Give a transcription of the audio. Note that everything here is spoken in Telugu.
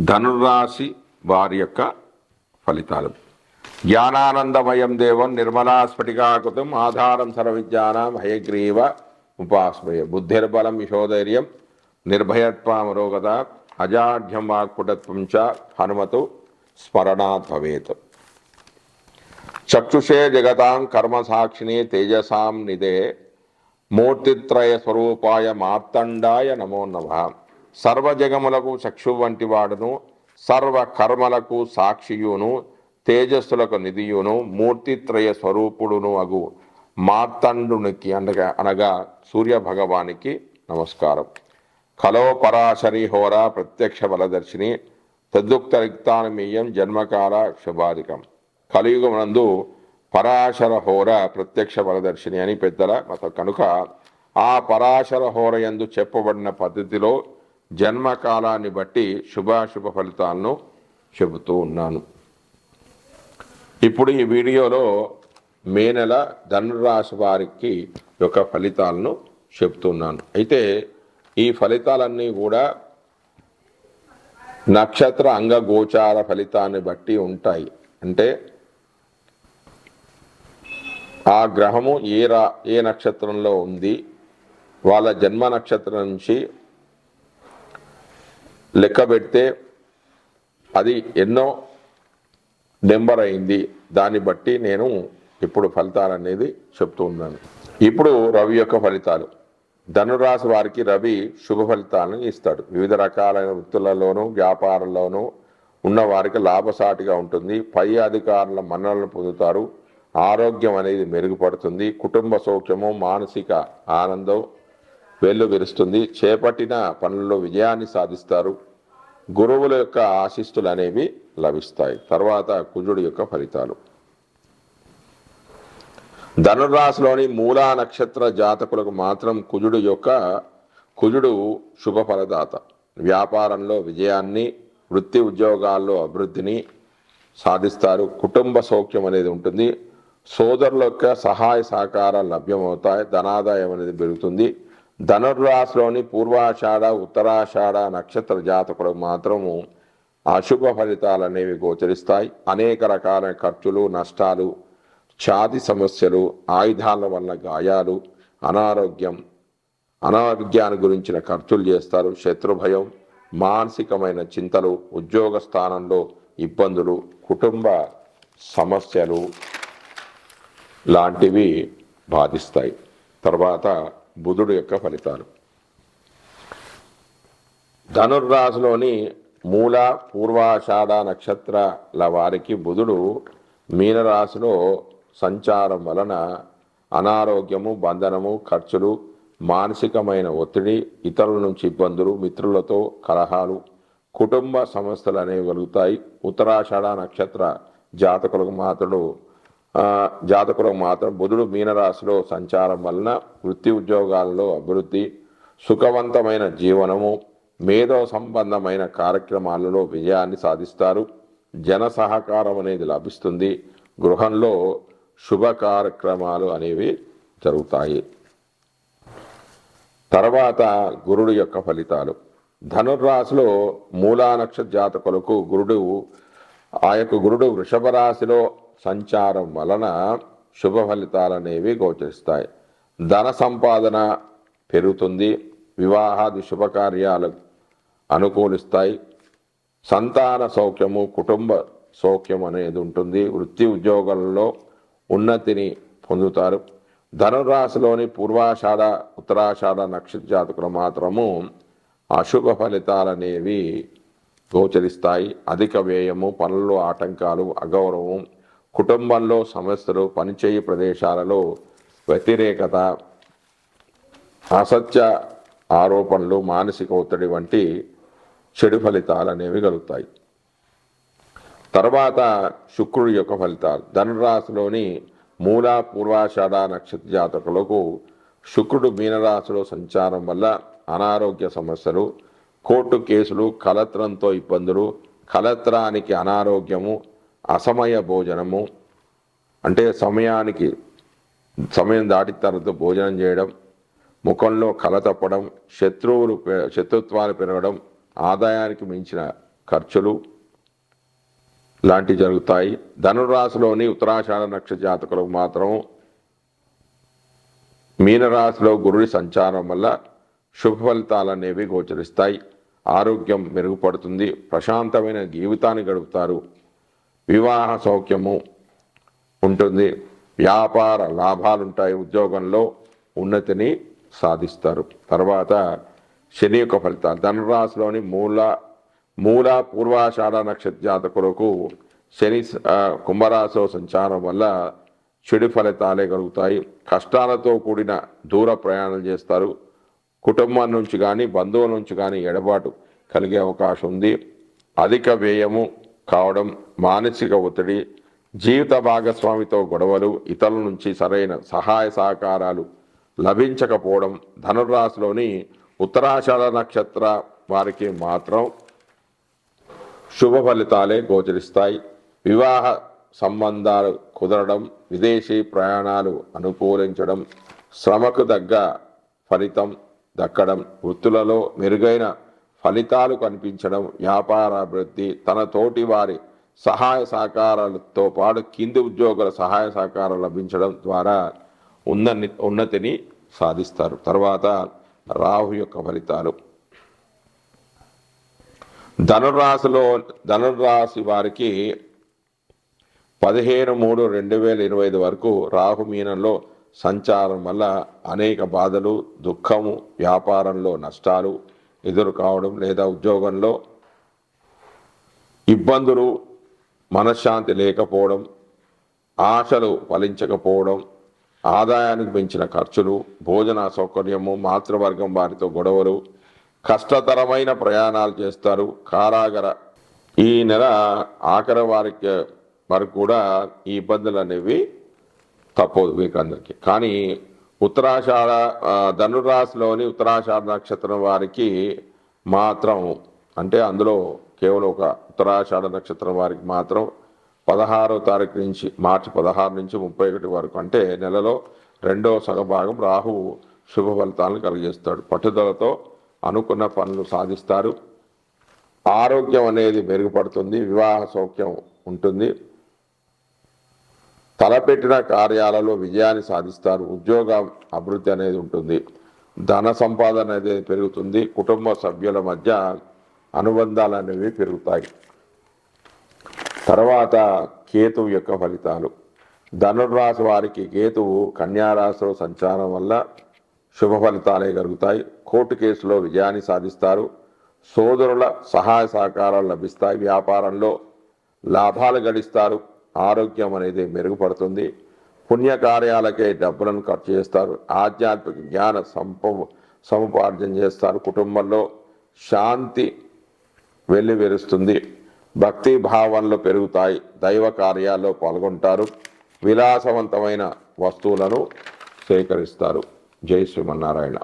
ధనురాశి వారి యొక్క ఫలితాలు. జ్ఞానానందమయం దేవం నిర్మలా స్ఫటికాకృతం ఆధారం సర్వవిజ్ఞానం హయగ్రీవ ఉపాస్మయ బుద్ధిర్బలం యశోధైర్యం నిర్భయత్వామరోగత అజాఢ్యం వాక్పుటత్వం చ హనుమతు స్మరణాత్ భవేత్. చక్షుషే జగతాం కర్మ సాక్షిణి తేజసాం నిదే. మూర్తిత్రయ స్వరూపాయ మార్తండాయ నమో నమ. సర్వజగములకు చక్షు వంటి వాడును సర్వ కర్మలకు సాక్షియును తేజస్సులకు నిధియును మూర్తిత్రయ స్వరూపుడును అగు మార్తండునికి అనగా అనగా సూర్య భగవానికి నమస్కారం. కలో పరాశరి హోర ప్రత్యక్ష బలదర్శిని తద్దుక్త రిక్తానమీయం జన్మకాల శుభాధికం కలియుగమునందు పరాశర హోర ప్రత్యక్ష బలదర్శిని అని పెద్దల మత. కనుక ఆ పరాశర హోర యందు చెప్పబడిన పద్ధతిలో జన్మకాలాన్ని బట్టి శుభాశుభ ఫలితాలను చెబుతూ ఉన్నాను. ఇప్పుడు ఈ వీడియోలో మే నెల ధనురాశి వారికి యొక్క ఫలితాలను చెప్తున్నాను అయితే ఈ ఫలితాలన్నీ కూడా నక్షత్ర అంగగోచార ఫలితాన్ని బట్టి ఉంటాయి. అంటే ఆ గ్రహము ఏ రా ఏ నక్షత్రంలో ఉంది వాళ్ళ జన్మ నక్షత్రం నుంచి లెక్క పెడితే అది ఎన్నో నెంబర్ అయింది. దాన్ని బట్టి నేను ఇప్పుడు ఫలితాలు అనేది చెప్తూ ఉన్నాను. ఇప్పుడు రవి యొక్క ఫలితాలు. ధనురాశి వారికి రవి శుభ ఫలితాలను ఇస్తాడు. వివిధ రకాలైన వృత్తులలోనూ వ్యాపారంలోనూ ఉన్న వారికి లాభసాటిగా ఉంటుంది. పై అధికారుల మన్నలను పొందుతారు. ఆరోగ్యం అనేది మెరుగుపడుతుంది. కుటుంబ సౌఖ్యము మానసిక ఆనందం వేళ్ళు విరుస్తుంది. చేపట్టిన పనుల్లో విజయాన్ని సాధిస్తారు. గురువుల యొక్క ఆశిస్తులు అనేవి లభిస్తాయి. తర్వాత కుజుడి యొక్క ఫలితాలు. ధనురాశిలోని మూలా నక్షత్ర జాతకులకు మాత్రం కుజుడు యొక్క కుజుడు శుభ ఫలదాత. వ్యాపారంలో విజయాన్ని వృత్తి ఉద్యోగాల్లో అభివృద్ధిని సాధిస్తారు. కుటుంబ సౌఖ్యం అనేది ఉంటుంది. సోదరుల యొక్క సహాయ సహకారాలు లభ్యమవుతాయి. ధనాదాయం అనేది పెరుగుతుంది. ధనుర్రాశిలోని పూర్వాషాఢ ఉత్తరాషాఢ నక్షత్ర జాతకులకు మాత్రము అశుభ ఫలితాలు అనేవి గోచరిస్తాయి. అనేక రకాల ఖర్చులు నష్టాలు ఛాతి సమస్యలు ఆయుధాల వల్ల గాయాలు అనారోగ్యం అనారోగ్యాన్ని గురించిన ఖర్చులు చేస్తారు. శత్రుభయం మానసికమైన చింతలు ఉద్యోగ స్థానంలో ఇబ్బందులు కుటుంబ సమస్యలు లాంటివి బాధిస్తాయి. తర్వాత బుధుడు యొక్క ఫలితాలు. ధనుర్రాశిలోని మూల పూర్వాషాఢ నక్షత్రాల వారికి బుధుడు మీనరాశిలో సంచారం వలన అనారోగ్యము బంధనము ఖర్చులు మానసికమైన ఒత్తిడి ఇతరుల నుంచి ఇబ్బందులు మిత్రులతో కలహాలు కుటుంబ సమస్యలు అనేవి కలుగుతాయి. ఉత్తరాషాఢ నక్షత్ర జాతకులకు మాత్రుడు జాతకులకు మాత్రం బుధుడు మీనరాశిలో సంచారం వలన వృత్తి ఉద్యోగాల్లో అభివృద్ధి సుఖవంతమైన జీవనము మేధో సంబంధమైన కార్యక్రమాలలో విజయాన్ని సాధిస్తారు. జన సహకారం అనేది లభిస్తుంది. గృహంలో శుభ కార్యక్రమాలు అనేవి జరుగుతాయి. తర్వాత గురుడు యొక్క ఫలితాలు. ధనుర్రాశిలో మూలానక్ష జాతకులకు గురుడు ఆ యొక్క గురుడు వృషభ రాశిలో సంచారం వలన శుభ ఫలితాలనేవి గోచరిస్తాయి. ధన సంపాదన పెరుగుతుంది. వివాహాది శుభకార్యాలు అనుకూలిస్తాయి. సంతాన సౌఖ్యము కుటుంబ సౌఖ్యం అనేది ఉంటుంది. వృత్తి ఉద్యోగాలలో ఉన్నతిని పొందుతారు. ధనురాశిలోని పూర్వాషాఢ ఉత్తరాషాఢ నక్షత్ర జాతకులు మాత్రము అశుభ ఫలితాలు అనేవి గోచరిస్తాయి. అధిక వ్యయము పనుల్లో ఆటంకాలు అగౌరవం కుటుంబంలో సమస్యలు పనిచేయ ప్రదేశాలలో వ్యతిరేకత అసత్య ఆరోపణలు మానసిక ఒత్తిడి వంటి చెడు ఫలితాలు అనేవి కలుగుతాయి. తర్వాత శుక్రుడి యొక్క ఫలితాలు. ధనురాశిలోని మూల పూర్వాషాఢ నక్షత్ర జాతకులకు శుక్రుడు మీనరాశిలో సంచారం వల్ల అనారోగ్య సమస్యలు కోర్టు కేసులు కలత్రంతో ఇబ్బందులు కలత్రానికి అనారోగ్యము అసమయ భోజనము అంటే సమయానికి సమయం దాటిన తర్వాత భోజనం చేయడం ముఖంలో కల తప్పడం శత్రువులు పె- శత్రుత్వాలు పెరగడం ఆదాయానికి మించిన ఖర్చులు లాంటివి జరుగుతాయి. ధనురాశిలోని ఉత్తరాషాఢ నక్షత్ర జాతకులకు మాత్రం మీనరాశిలో గురుడి సంచారం వల్ల శుభ ఫలితాలు అనేవి గోచరిస్తాయి. ఆరోగ్యం మెరుగుపడుతుంది. ప్రశాంతమైన జీవితాన్ని గడుపుతారు. వివాహ సౌఖ్యము ఉంటుంది. వ్యాపార లాభాలుంటాయి ఉద్యోగంలో ఉన్నతిని సాధిస్తారు. తర్వాత శని యొక్క ఫలితాలు. ధనురాశిలోని మూల మూల పూర్వాషాఢ నక్షత్ర జాతకులకు శని ఆ, కుంభరాశిలో సంచారం వల్ల చెడు ఫలితాలే కలుగుతాయి. కష్టాలతో కూడిన దూర ప్రయాణాలు చేస్తారు. కుటుంబం నుంచి కానీ బంధువుల నుంచి కానీ ఎడబాటు కలిగే అవకాశం ఉంది. అధిక వ్యయము కావడం మానసిక ఒత్తిడి జీవిత భాగస్వామితో గొడవలు ఇతరుల నుంచి సరైన సహాయ సహకారాలు లభించకపోవడం ధనుర్రాశిలోని ఉత్తరాషాఢ నక్షత్ర వారికి మాత్రం శుభ ఫలితాలే గోచరిస్తాయి. వివాహ సంబంధాలు కుదరడం విదేశీ ప్రయాణాలు అనుకూలించడం శ్రమకు తగ్గ ఫలితం దక్కడం వృత్తులలో మెరుగైన ఫలితాలు కనిపించడం వ్యాపార అభివృద్ధి తన తోటి వారి సహాయ సహకారాలతో పాటు కింది ఉద్యోగుల సహాయ సహకారాలు లభించడం ద్వారా ఉన్న ఉన్నతిని సాధిస్తారు. తర్వాత రాహు యొక్క ఫలితాలు. ధనురాశిలో ధనురాశి వారికి పదిహేను మూడు రెండు వేల ఇరవై ఐదు వరకు రాహు మీనంలో సంచారం వల్ల అనేక బాధలు దుఃఖము వ్యాపారంలో నష్టాలు ఎదురు కావడం లేదా ఉద్యోగంలో ఇబ్బందులు మనశ్శాంతి లేకపోవడం ఆశలు ఫలించకపోవడం ఆదాయానికి పెంచిన ఖర్చులు భోజన సౌకర్యము మాతృవర్గం వారితో గొడవలు కష్టతరమైన ప్రయాణాలు చేస్తారు. కారాగర ఈ నెల ఆఖరి వారికి వరకు కూడా ఈ ఇబ్బందులు అనేవి తప్పదు వీకందరికీ కానీ ఉత్తరాషాఢ ధనురాశిలోని ఉత్తరాషాఢ నక్షత్రం వారికి మాత్రం అంటే అందులో కేవలం ఒక ఉత్తరాషాఢ నక్షత్రం వారికి మాత్రం పదహారో తారీఖు నుంచి మార్చి పదహారు నుంచి ముప్పై ఒకటి వరకు అంటే నెలలో రెండో సగభాగం రాహువు శుభ ఫలితాలను కలిగిస్తాడు పట్టుదలతో అనుకున్న పనులు సాధిస్తారు. ఆరోగ్యం అనేది మెరుగుపడుతుంది వివాహ సౌఖ్యం ఉంటుంది. తలపెట్టిన కార్యాలలో విజయాన్ని సాధిస్తారు ఉద్యోగ అభివృద్ధి అనేది ఉంటుంది. ధన సంపాదన అనేది పెరుగుతుంది కుటుంబ సభ్యుల మధ్య అనుబంధాలు అనేవి పెరుగుతాయి. తర్వాత కేతువు యొక్క ఫలితాలు. ధనుర్రాశి వారికి కేతువు కన్యారాశిలో సంచారం వల్ల శుభ ఫలితాలే కలుగుతాయి. కోర్టు కేసులో విజయాన్ని సాధిస్తారు. సోదరుల సహాయ సహకారాలు లభిస్తాయి. వ్యాపారంలో లాభాలు గడిస్తారు. ఆరోగ్యం అనేది మెరుగుపడుతుంది. పుణ్యకార్యాలకే డబ్బులను ఖర్చు చేస్తారు. ఆధ్యాత్మిక జ్ఞాన సంప సముపార్జన చేస్తారు. కుటుంబంలో శాంతి వెల్లివిరుస్తుంది. భక్తి భావనలు పెరుగుతాయి. దైవ కార్యాల్లో పాల్గొంటారు. విలాసవంతమైన వస్తువులను సేకరిస్తారు. జై శ్రీమన్నారాయణ.